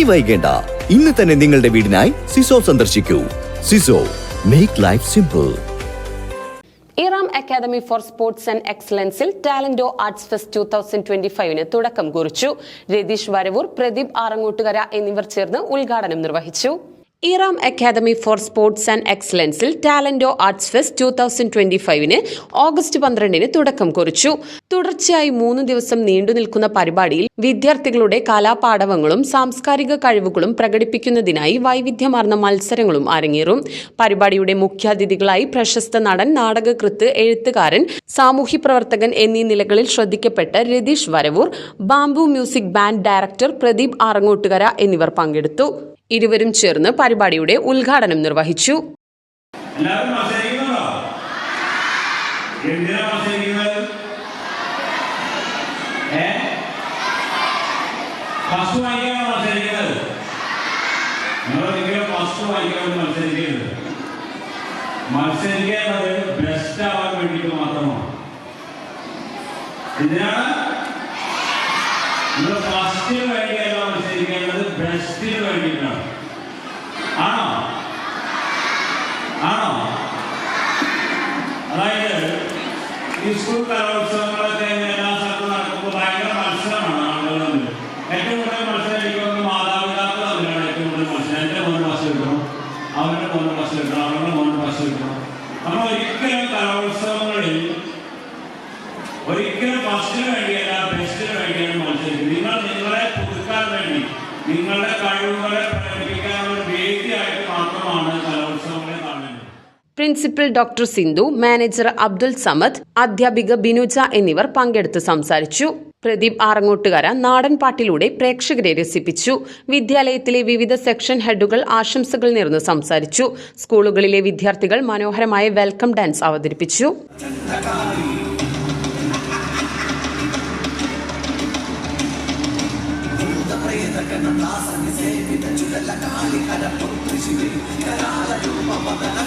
ഇനി വൈകേണ്ട. ഇന്ന് തന്നെ നിങ്ങളുടെ വീടിനായി സിസോ സന്ദർശിക്കൂ. സിസോ make life simple Eram academy for sports and എക്സലൻസിൽ Talento arts fest two thousand twenty ഫൈവിന് തുടക്കം കുറിച്ചു. രതീഷ് വരവൂർ പ്രദീപ് ആറങ്ങോട്ടുകര എന്നിവർ ചേർന്ന് ഉദ്ഘാടനം നിർവഹിച്ചു. Eram academy for sports and എക്സലൻസിൽ Talento arts fest two thousand twenty ഫൈവിന് August പന്ത്രണ്ടിന് തുടക്കം കുറിച്ചു. തുടർച്ചയായി മൂന്ന് ദിവസം നീണ്ടു നിൽക്കുന്ന പരിപാടിയിൽ വിദ്യാർത്ഥികളുടെ കലാപാഠവങ്ങളും സാംസ്കാരിക കഴിവുകളും പ്രകടിപ്പിക്കുന്നതിനായി വൈവിധ്യമാർന്ന മത്സരങ്ങളും അരങ്ങേറും. പരിപാടിയുടെ മുഖ്യാതിഥികളായി പ്രശസ്ത നടൻ നാടകകൃത്ത് എഴുത്തുകാരൻ സാമൂഹ്യ പ്രവർത്തകൻ എന്നീ നിലകളിൽ ശ്രദ്ധിക്കപ്പെട്ട Ratheesh Varavoor bamboo music band director Pradeep Arangottukara എന്നിവർ പങ്കെടുത്തു. ഇരുവരും ചേർന്ന് പരിപാടിയുടെ ഉദ്ഘാടനം നിർവഹിച്ചു. എല്ലാവരും അത് ബെസ്റ്റ് ആവാൻ വേണ്ടിയിട്ട് മാത്രമാണ്. ഇതിനാണ് ബെസ്റ്റിന് വേണ്ടിയിട്ടാണ് ആണോ? ആണോ? അതായത് ഈ സ്കൂൾ കലോത്സവങ്ങളൊക്കെ എല്ലാ സ്ഥലത്തും നടക്കുമ്പോൾ ഭയങ്കര മത്സരമാണ് ആളുകൾ തമ്മിൽ. ഏറ്റവും കൂടുതൽ മത്സരം എനിക്ക് മാതാപിതാക്കൾ തമ്മിലാണ് ഏറ്റവും കൂടുതൽ മത്സരം. എന്റെ മൂന്ന് ബസ് കിട്ടണം അവരുടെ മൂന്ന് ബസ് കിട്ടണം അവരുടെ മൂന്ന് ബസ് കിട്ടണം. നമ്മൾ ഒരിക്കലും കലോത്സവങ്ങളിൽ ഒരിക്കലും ഫസ്റ്റിന് നിങ്ങളുടെ കഴിവുകളെ പ്രകടിപ്പിക്കാനുള്ള ഒരു വേദിയായിട്ട് മാത്രമാണ് കലോത്സവങ്ങളെ കാണുന്നത്. Principal doctor Sindhu manager Abdul Samad അധ്യാപിക ബിനുജ എന്നിവർ പങ്കെടുത്ത് സംസാരിച്ചു. പ്രദീപ് ആറങ്ങോട്ടുകര നാടൻ പാട്ടിലൂടെ പ്രേക്ഷകരെ രസിപ്പിച്ചു. വിദ്യാലയത്തിലെ വിവിധ സെക്ഷൻ ഹെഡുകൾ ആശംസകൾ നേർന്ന് സംസാരിച്ചു. സ്കൂളുകളിലെ വിദ്യാർത്ഥികൾ മനോഹരമായ വെൽക്കം ഡാൻസ് അവതരിപ്പിച്ചു. ൂപ